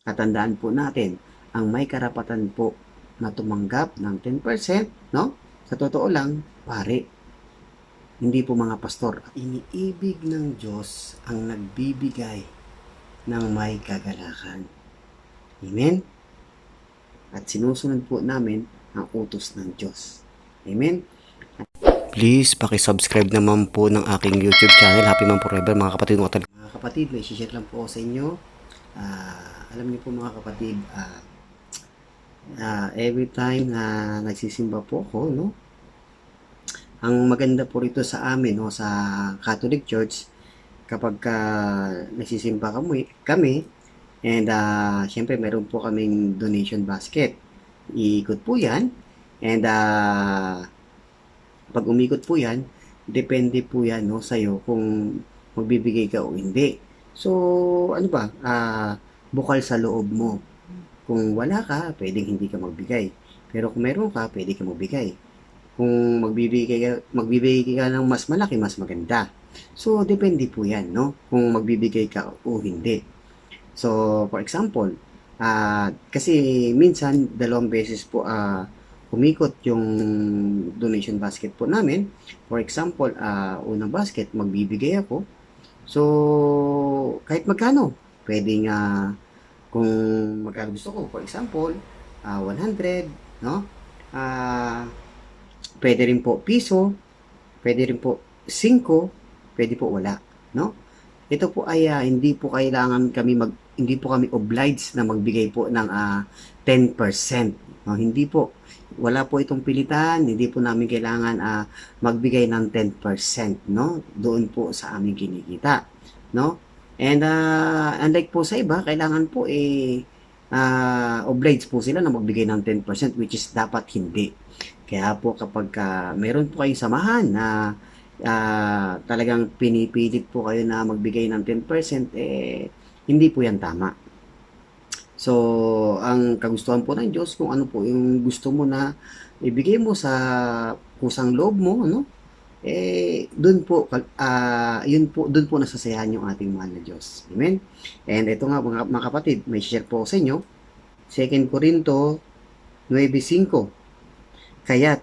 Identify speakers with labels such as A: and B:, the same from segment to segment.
A: Katandaan po natin, ang may karapatan po na tumanggap ng 10%, no? Sa totoo lang, pare, hindi po mga pastor. Iniibig ng Diyos ang nagbibigay ng may kagalakan. Amen? At sinusunod po namin ang utos ng Diyos. Amen? Please, pakisubscribe naman po ng aking YouTube channel, Happy Man Forever, mga kapatid. Mga kapatid, may share lang po sa inyo. Ah, alam niyo po mga kapatid, ah, ah, every time na nagsisimba po ako, no? Ang maganda po rito sa amin, no, sa Catholic Church, kapag ka nagsisimba kami, kami and ah, syempre meron po kaming donation basket. Iikot po yan. And ah, pag umikot po yan, depende po yan no, sa'yo kung magbibigay ka o hindi. So, ano ba, ah, bukal sa loob mo. Kung wala ka, pwedeng hindi ka magbigay. Pero kung meron ka, pwede ka magbigay. Kung magbibigay ka, magbibigay ka ng mas malaki, mas maganda. So, depende po yan, no? Kung magbibigay ka o hindi. So, for example, ah kasi minsan, dalawang beses po, ah umikot yung donation basket po namin. For example, ah unang basket, magbibigay ako. So, kahit magkano, pwedeng ah kung magkano gusto ko. For example, ah 100, no? Ah pwede rin po piso, pwede rin po 5, pwede po wala, no? Ito po ay ah, hindi po kailangan kami mag hindi po kami obliged na magbigay po ng ah, 10%. No? Hindi po. Wala po itong pilitan, hindi po namin kailangan ah, magbigay ng 10%, no? Doon po sa aming kinikita, no? And ah, unlike po sa iba, kailangan po eh ah, obliged po sila na magbigay ng 10% which is dapat hindi. Kaya po kapag ka meron po kayong samahan na ah, talagang pinipilit po kayo na magbigay ng 10%, eh, hindi po yan tama. So, ang kagustuhan po ng Diyos, kung ano po yung gusto mo na ibigay mo sa kusang loob mo, ano? Eh, doon po, ah, yun po, doon po nasasayahan yung ating mahal na Diyos. Amen? And ito nga mga, mga kapatid, may share po sa inyo. 2 Corinto 9.5 Kaya't,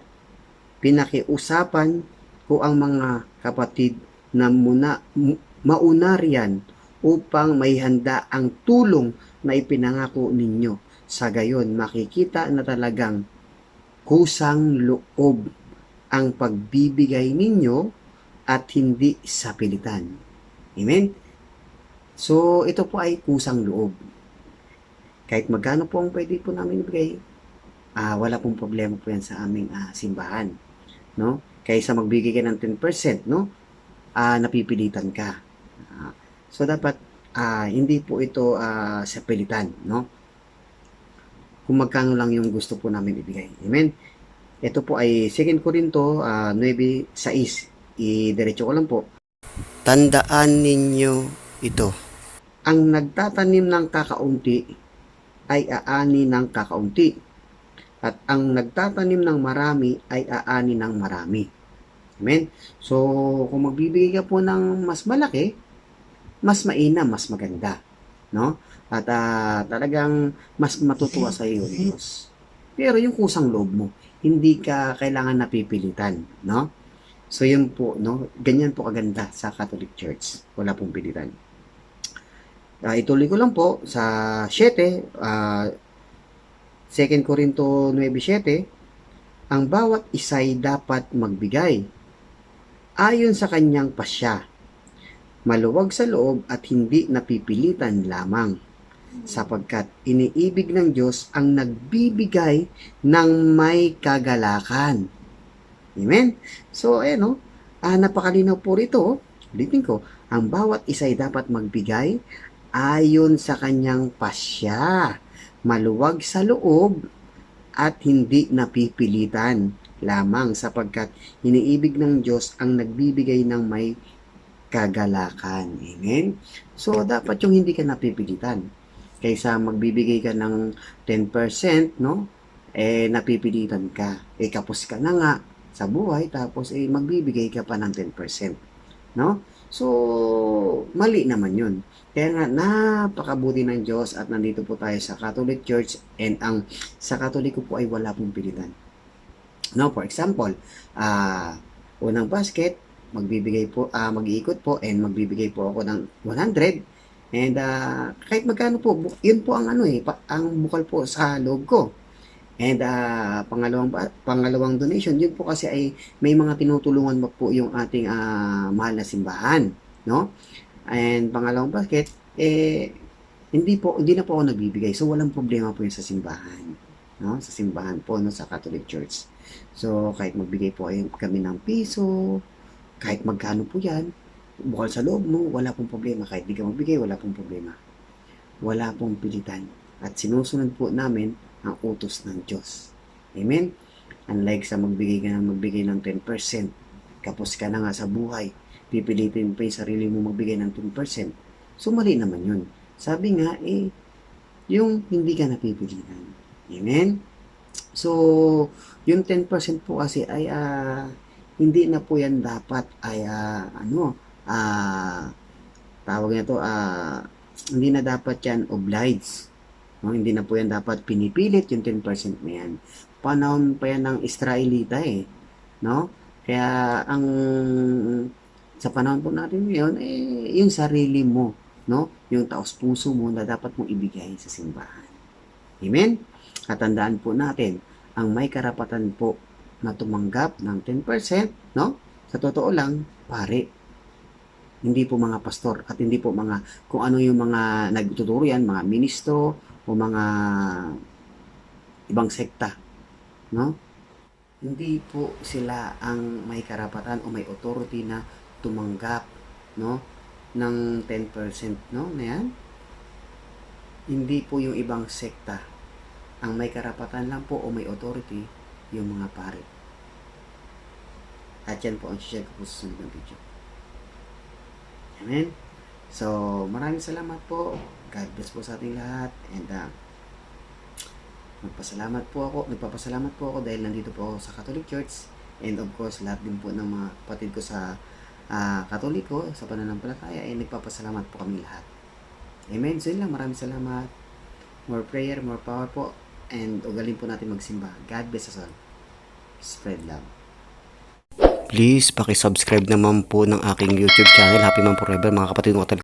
A: pinakiusapan ko ang mga kapatid na muna, mu- mauna riyan upang may handa ang tulong na ipinangako ninyo. Sa gayon, makikita na talagang kusang loob ang pagbibigay ninyo at hindi sa pilitan. Amen? So, ito po ay kusang loob. Kahit magkano po ang pwede po namin ibigay, ah wala pong problema po yan sa aming ah, simbahan. No? Kaysa magbigay ka ng 10%, no? Ah, napipilitan ka. Ah, so, dapat ah, hindi po ito ah, sa pilitan, no? Kung magkano lang yung gusto po namin ibigay. Amen? Ito po ay 2 Corinto uh, 9.6. I-diretso ko lang po. Tandaan ninyo ito. Ang nagtatanim ng kakaunti ay aani ng kakaunti. At ang nagtatanim ng marami ay aani ng marami. Amen? So, kung magbibigay ka po ng mas malaki, mas mainam, mas maganda. No? At ah, talagang mas matutuwa sa iyo Diyos. Pero yung kusang loob mo, hindi ka kailangan napipilitan, no? So yun po, no? Ganyan po kaganda sa Catholic Church. Wala pong pilitan. Ah, ituloy ko lang po sa 7, ah 2 Corinto 9:7, ang bawat isa'y dapat magbigay ayon sa kanyang pasya, maluwag sa loob at hindi napipilitan lamang sapagkat iniibig ng Diyos ang nagbibigay ng may kagalakan. Amen? So, eh, no? Ah, napakalinaw po rito. Ulitin ko, ang bawat isa'y dapat magbigay ayon sa kanyang pasya, maluwag sa loob, at hindi napipilitan lamang sapagkat iniibig ng Diyos ang nagbibigay ng may kagalakan. Amen? So, dapat yung hindi ka napipilitan kaysa magbibigay ka ng 10%, no? Eh, napipilitan ka. Eh, kapos ka na nga sa buhay, tapos eh, magbibigay ka pa ng 10%. No? So, mali naman yun. Kaya nga, napakabuti ng Diyos at nandito po tayo sa Catholic Church and ang sa Katoliko po ay wala pong pilitan. No, for example, ah unang basket, magbibigay po, ah mag-iikot po and magbibigay po ako ng 100 and ah, kahit magkano po, yun po ang ano eh, pa- ang bukal po sa loob ko. And ah, pangalawang pangalawang donation, yun po kasi ay may mga tinutulungan mo po yung ating ah, mahal na simbahan, no? And pangalawang basket, eh hindi po hindi na po ako nagbibigay. So walang problema po yun sa simbahan, no? Sa simbahan po no sa Catholic Church. So kahit magbigay po ay kami ng piso, kahit magkano po 'yan, bukal sa loob mo, wala pong problema. Kahit di ka magbigay, wala pong problema. Wala pong pilitan. At sinusunod po namin ang utos ng Diyos. Amen? Unlike sa magbigay ka ng magbigay ng 10%, kapos ka na nga sa buhay, pipilitin pa yung sarili mo magbigay ng 10%. So, mali naman yun. Sabi nga, eh, yung hindi ka napipilitan. Amen? So, yung 10% po kasi ay ah, hindi na po yan dapat ay ah, ano, ah, tawag na to, ah, hindi na dapat yan obliged. No? Hindi na po yan dapat pinipilit yung 10% na yan. Panahon pa yan ng Israelita eh. No? Kaya ang sa panahon po natin ngayon, eh, yung sarili mo, no? Yung taos puso mo na dapat mong ibigay sa simbahan. Amen? At po natin, ang may karapatan po na tumanggap ng 10%, no? Sa totoo lang, pare. Hindi po mga pastor at hindi po mga kung ano yung mga nagtuturo yan, mga ministro o mga ibang sekta, no? Hindi po sila ang may karapatan o may authority na tumanggap, no? ng 10%, no? Na yan. Hindi po yung ibang sekta. Ang may karapatan lang po o may authority, yung mga pare. At yan po ang share ko po sa na video. Amen? So, maraming salamat po. God bless po sa ating lahat. And, uh, magpasalamat po ako, nagpapasalamat po ako dahil nandito po ako sa Catholic Church. And of course, lahat din po ng mga kapatid ko sa ah, Katoliko, sa pananampalataya, ay nagpapasalamat po kami lahat. Amen. So yun lang, maraming salamat. More prayer, more power po. And ugalin po natin magsimba. God bless us all. Spread love. Please, pakisubscribe naman po ng aking YouTube channel, Happy Man Forever, mga kapatid ko